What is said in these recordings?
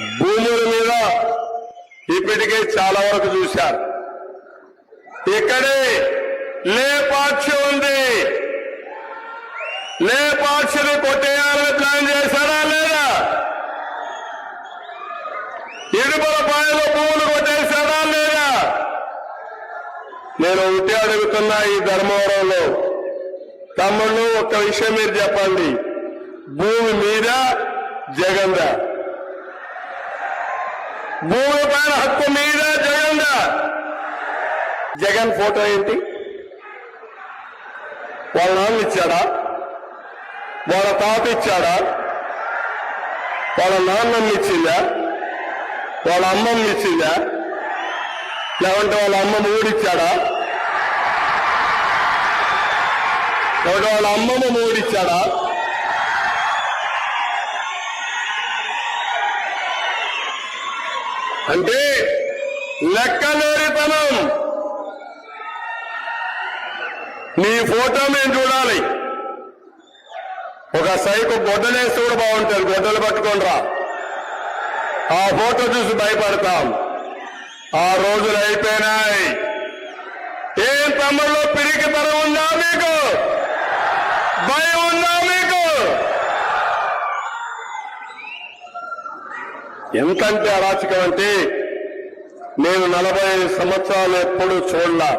భూముల మీద ఇప్పటికే చాలా వరకు చూశారు. ఇక్కడే లేపాక్షి ఉంది. లేపాక్షిని కొట్టేయాలని ప్లాన్ చేశారా లేదా? ఇడుపుల పాయలో భూములు కొట్టేశారా లేదా? నేను ఒకటే అడుగుతున్నా ఈ ధర్మవరంలో. తమ్ముళ్ళు ఒక్క విషయం మీరు చెప్పండి. భూమి మీద జగందా? భూమి పైన హక్కు మీద జగందా జగన్ ఫోటో ఏంటి? వాళ్ళ నాన్న ఇచ్చాడా? వాళ్ళ తాత ఇచ్చాడా? వాళ్ళ నాన్నమ్మ ఇచ్చిందా? వాళ్ళ అమ్మమ్మ ఇచ్చిందా? లేవంటే వాళ్ళ అమ్మమ్మ ఊడిచ్చాడా లేకుంటే వాళ్ళ అమ్మమ్మ ఊడిచ్చాడా అంటే లెక్కలేరితనం నీ ఫోటో మేము చూడాలి. ఒక సైకు గొడ్డలేసి కూడా బాగుంటుంది. గొడ్డలు పట్టుకొని రా. ఆ ఫోటో చూసి భయపడతాం. ఆ రోజులు అయిపోయినాయి. ఏం తమ్ముళ్ళు పిరికి తరం ఉందా మీకు భయం ఉందా మీకు ఎంతంటే అరాచకం అంటే నేను నలభై ఐదు సంవత్సరాలు ఎప్పుడు చూడలా.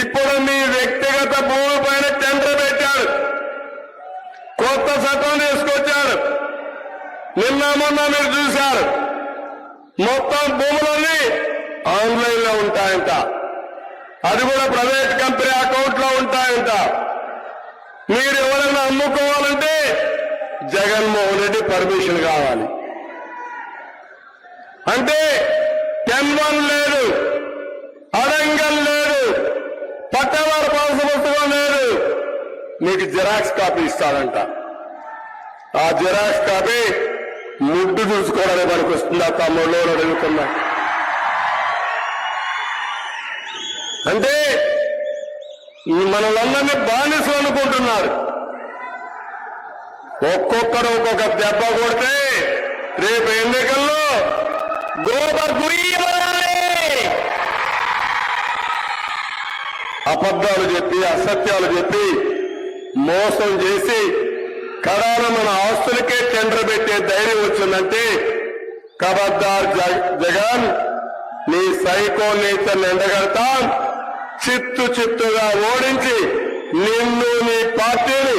ఇప్పుడు మీ వ్యక్తిగత భూమి పైన టెండర్ పెట్టాడు కొత్త చట్టం తీసుకొచ్చాడు నిన్న మొన్న మీరు చూశారు. మొత్తం భూములన్నీ ఆన్లైన్లో ఉంటాయంట. అది కూడా ప్రైవేట్ కంపెనీ అకౌంట్లో ఉంటాయంట. మీరు ఎవరైనా అమ్ముకోవాలంటే జగన్మోహన్ రెడ్డి పర్మిషన్ కావాలి. అంటే టెన్ వన్ లేదు అడంగల్ లేదు పట్టవారు పాలస పుస్తకం లేదు. మీకు జిరాక్స్ కాపీ ఇస్తాడంట ఆ జిరాక్స్ కాపీ ముడ్డు చూసుకోవడానికి మనకు వస్తుందా తమ్ముళ్ళు అడుగుతున్నా. అంటే మనలందరినీ బానిసలు అనుకుంటున్నారు. ఒక్కొక్కరు ఒక్కొక్క దెబ్బ కొడితే రేపు ఎన్నికల్లో గోబర్ గుయ్యమనాలి అబద్ధాలు చెప్పి అసత్యాలు చెప్పి మోసం చేసి కడాన మన ఆస్తులకే టెండర్ పెట్టే ధైర్యం వచ్చిందంటే కబద్దార్ జ- జగన్ నీ సైకో నేచర్ ఎండగడతాం. చిత్తు చిత్తుగా ఓడించి నిన్ను నీ పార్టీని